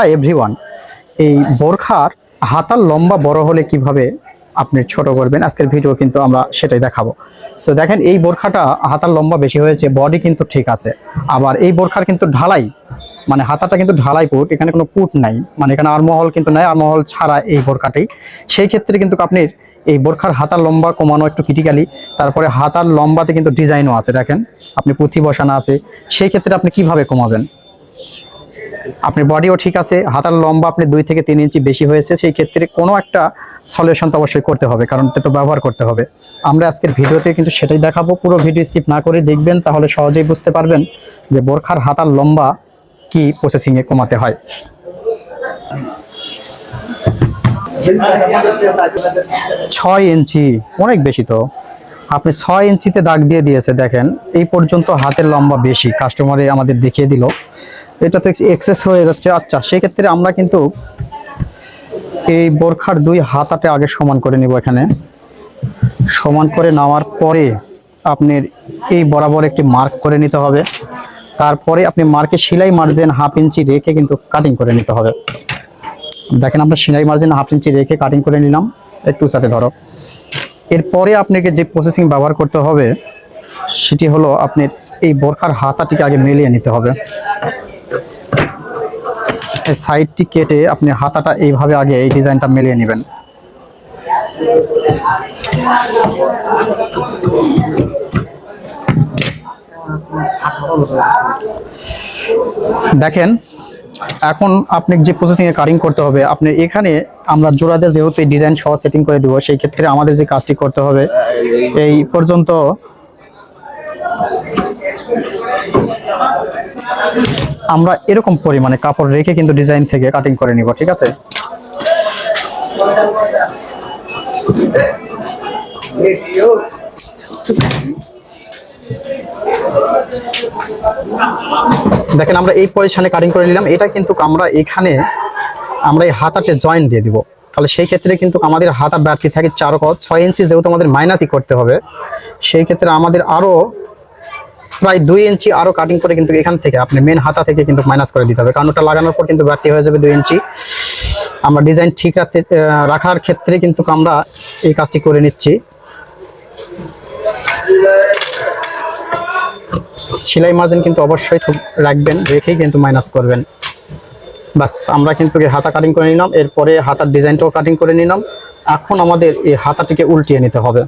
Hi everyone এই বোরখার হাতার লম্বা বড় হলে কীভাবে আপনি ছোট করবেন? আজকের ভিডিও কিন্তু আমরা সেটাই দেখাবো। সো দেখেন, এই বোরখাটা হাতার লম্বা বেশি হয়েছে বডি কিন্তু ঠিক আছে। আবার এই বোরখার কিন্তু ঢালাই মানে হাতাটা কিন্তু ঢালাই পুট এখানে কোনো পুট নাই। মানে এখানে আরমহল কিন্তু নাই, আরমহল ছাড়া এই বোরখাটাই। সেই ক্ষেত্রে কিন্তু আপনি এই বোরখার হাতার লম্বা কমানো একটু ক্রিটিক্যালি তারপরে হাতার লম্বাতে কিন্তু ডিজাইনও আছে। দেখেন, আপনি পুঁথি বসানো আছে। সেই ক্ষেত্রে আপনি কীভাবে কমাবেন? আপনি বডিও ঠিক আছে, হাতার লম্বা আপনি দুই থেকে তিন ইঞ্চি বেশি হয়েছে, সেই ক্ষেত্রে কোনো একটা সলিউশন তো অবশ্যই করতে হবে, কারণ এটা তো ব্যবহার করতে হবে। আমরা আজকের ভিডিওতে কিন্তু সেটাই দেখাবো, পুরো ভিডিও স্কিপ না করে দেখবেন, তাহলে সহজেই বুঝতে পারবেন যে বোরখার হাতার লম্বা কি প্রসেসিংয়ে কমাতে হয়। ছয় ইঞ্চি, অনেক বেশি তো। আপনি ছয় ইঞ্চিতে দাগ দিয়ে দিয়েছে, দেখেন। এই পর্যন্ত হাতের লম্বা বেশি কাস্টমারে আমাদের দেখিয়ে দিল। এটা তো এক্সেস হয়ে যাচ্ছে। আচ্ছা সেক্ষেত্রে আমরা কিন্তু এই বোরখার দুই হাতাতে আগে সমান করে নিব এখানে। সমান করে নেওয়ার পরে আপনার এই বরাবর একটি মার্ক করে নিতে হবে। তারপরে আপনি মার্কে সেলাই মার্জিন হাফ ইঞ্চি রেখে কিন্তু কাটিং করে নিতে হবে। দেখেন, আমরা সেলাই মার্জিন হাফ ইঞ্চি রেখে কাটিং করে নিলাম। একটু সাথে ধরো। এরপরে আপনাকে যে প্রসেসিং ব্যবহার করতে হবে, সেটি হলো আপনি এই বোরখার হাতাটিকে আগে মেলিয়ে নিতে হবে। সাইডটি কেটে আপনি হাতাটা এইভাবে আগে এই ডিজাইনটা মেলিয়ে নেবেন। দেখেন এখন আপনি যে প্রসেসিং এ কাটিং করতে হবে, আপনি এখানে আমরা জোড়াতে যেহেতু ডিজাইন সহ সেটিং করে দেবো, সেই ক্ষেত্রে আমাদের যে কাজটি করতে হবে, এই পর্যন্ত আমরা এরকম পরিমাণে কাপড় রেখে কিন্তু ডিজাইন থেকে কাটিং করে নিব, ঠিক আছে? দেখেন, আমরা এই পজিশনে কাটিং করে নিলাম। এটা কিন্তু আমরা এখানে আমরা এই হাতাতে জয়েন্ট দিয়ে দিব। তাহলে সেই ক্ষেত্রে কিন্তু আমাদের হাতা বাড়তি থাকে চার কত ছয় ইঞ্চি যেহেতু আমাদের মাইনাসই করতে হবে, সেই ক্ষেত্রে আমাদের আরও প্রায় দুই ইঞ্চি আরও কাটিং করে কিন্তু এখান থেকে, আপনি মেন হাতা থেকে কিন্তু মাইনাস করে দিতে হবে। কারণ ওটা লাগানোর পর কিন্তু বাড়তি হয়ে যাবে দুই ইঞ্চি। আমরা ডিজাইন ঠিক রাখতে রাখার ক্ষেত্রে কিন্তু আমরা এই কাজটি করে নিচ্ছি। সেলাই মার্জিন কিন্তু অবশ্যই রাখবেন, রেখেই কিন্তু মাইনাস করবেন। বাস, আমরা কিন্তু হাতা কাটিং করে নিলাম, এরপরে হাতার ডিজাইনটাও কাটিং করে নিলাম। এখন আমাদের এই হাতাটিকে উল্টিয়ে নিতে হবে।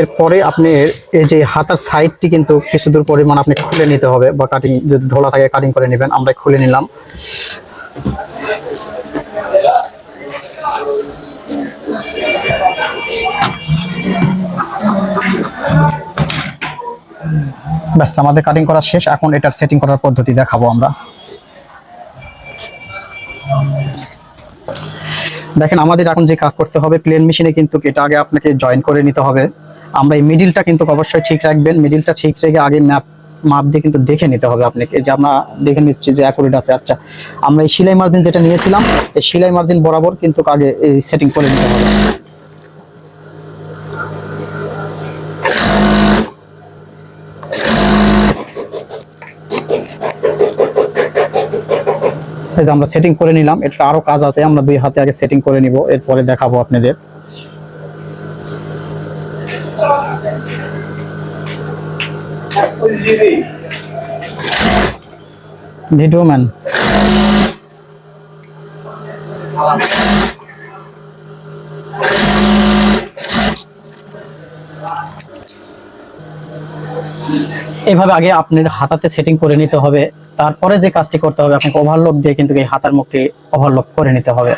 এরপরে আপনি এই যে হাতার সাইডটি কিন্তু কিছু দূর পরিমাণ আপনি খুলে নিতে হবে বা কাটিং যদি ঢোলা থাকে কাটিং করে নেবেন আমরা খুলে নিলাম। ব্যাস, আমাদের কাটিং করা শেষ। এখন এটার সেটিং করার পদ্ধতি দেখাবো আমরা। দেখেন, আমাদের এখন যে কাজ করতে হবে প্লেন মেশিনে কিন্তু এটা আগে আপনাকে জয়েন করে নিতে হবে। আমরা এই মিডিলটা কিন্তু অবশ্যই ঠিক রাখবেন। মিডিলটা ঠিক রেখে আগে ম্যাপ মাপ দিয়ে কিন্তু দেখে নিতে হবে আপনাকে। যে আমরা দেখে নিচ্ছি যে অ্যাকুরেট আছে। আচ্ছা আমরা এই সেলাই মার্জিন যেটা নিয়েছিলাম, এই সেলাই মার্জিন বরাবর কিন্তু আগে এই সেটিং করে নিতে হবে। আমরা সেটিং করে নিলাম। এটা আরও কাজ আছে। আমরা দুই হাতে আগে সেটিং করে নিব। এরপরে দেখাবো আপনাদের। Video man. এইভাবে আগে আপনার হাতাতে সেটিং করে নিতে হবে। তারপরে যে কাজটি করতে হবে, আপনাকে ওভারলোক দিয়ে কিন্তু এই হাতার মুখটি ওভারলোক করে নিতে হবে।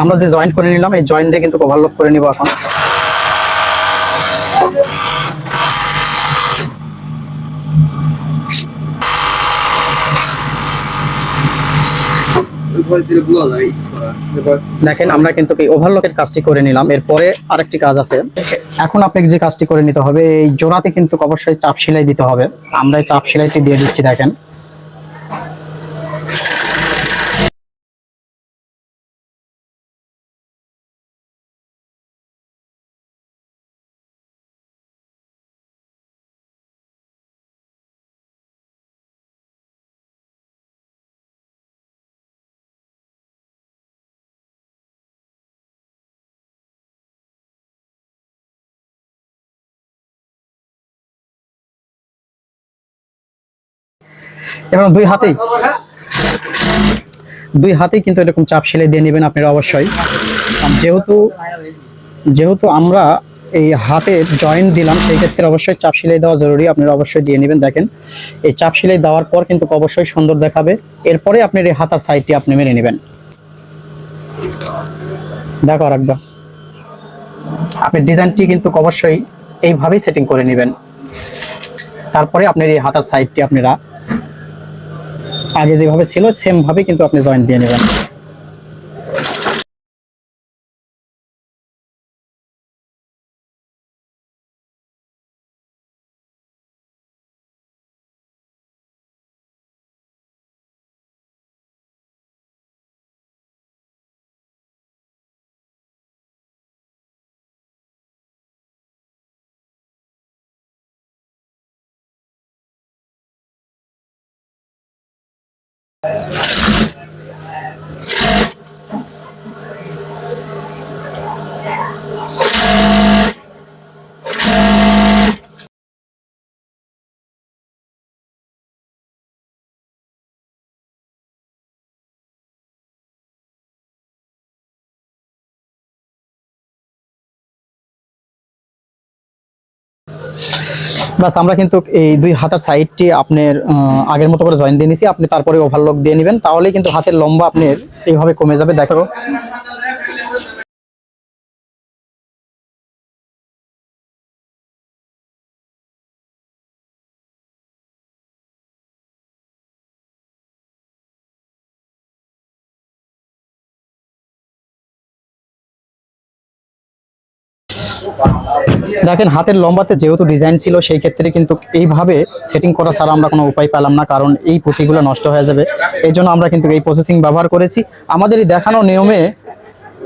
আমরা যে জয়েন্ট করে নিলাম, এই জয়েন্ট কিন্তু ওভারলোক করে নিব এখন। দেখেন, আমরা কিন্তু ওভারলকের কাজটি করে নিলাম। এরপরে আরেকটি কাজ আছে। এখন আপনাকে যে কাজটি করে নিতে হবে, এই জোড়াতে কিন্তু অবশ্যই চাপ সেলাই দিতে হবে। আমরা এই চাপ সেলাইটি দিয়ে দিচ্ছি, দেখেন। এবং দুই হাতেই দুই হাতেই কিন্তু এরকম চাপ সেলাই দিয়ে নেবেন আপনারা অবশ্যই। যেহেতু যেহেতু আমরা এই হাতে জয়েন্ট দিলাম, সেই ক্ষেত্রে অবশ্যই চাপ সেলাই দেওয়া জরুরি। আপনারা অবশ্যই দিয়ে নেবেন। দেখেন, এই চাপ সেলাই দেওয়ার পর কিন্তু অবশ্যই সুন্দর দেখাবে। এরপরে আপনার এই হাতার সাইডটি আপনি মেনে নেবেন। দেখো একবার। আপনি ডিজাইনটি কিন্তু অবশ্যই এইভাবেই সেটিং করে নেবেন। তারপরে আপনার এই হাতার সাইডটি আপনারা আগে যেভাবে ছিল সেম ভাবে কিন্তু আপনি জয়েন্ট দিয়ে নেবেন। Thank you. বাস, আমরা কিন্তু এই দুই হাতার সাইডটি আপনার আগের মতো করে জয়েন দিয়ে নিছি। আপনি তারপরে ওভারলক দিয়ে নেবেন। তাহলেই কিন্তু হাতের লম্বা আপনার এইভাবে কমে যাবে। দেখো দেখেন, হাতের লম্বাতে যেহেতু ডিজাইন ছিল, সেই ক্ষেত্রে কিন্তু এইভাবে সেটিং করা ছাড়া আমরা কোনো উপায় পেলাম না, কারণ এই পুঁতিগুলো নষ্ট হয়ে যাবে। এই জন্য আমরা কিন্তু এই প্রসেসিং ব্যবহার করেছি। আমাদের এই দেখানো নিয়মে,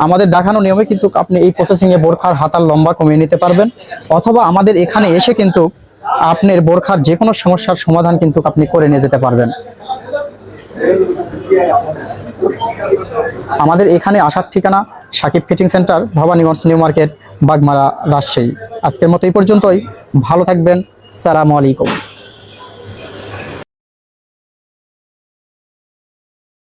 আমাদের দেখানো নিয়মে কিন্তু আপনি এই প্রসেসিংয়ে বোরখার হাতার লম্বা কমিয়ে নিতে পারবেন। অথবা আমাদের এখানে এসে কিন্তু আপনার বোরখার যে কোনো সমস্যার সমাধান কিন্তু আপনি করে নিয়ে যেতে পারবেন। আমাদের এখানে আসার ঠিকানা Sakib fitting centre, Bhabaniganj new market. Bagmara Rajshahi. আজকের মতো এই পর্যন্তই। ভালো থাকবেন। সালামু আলাইকুম।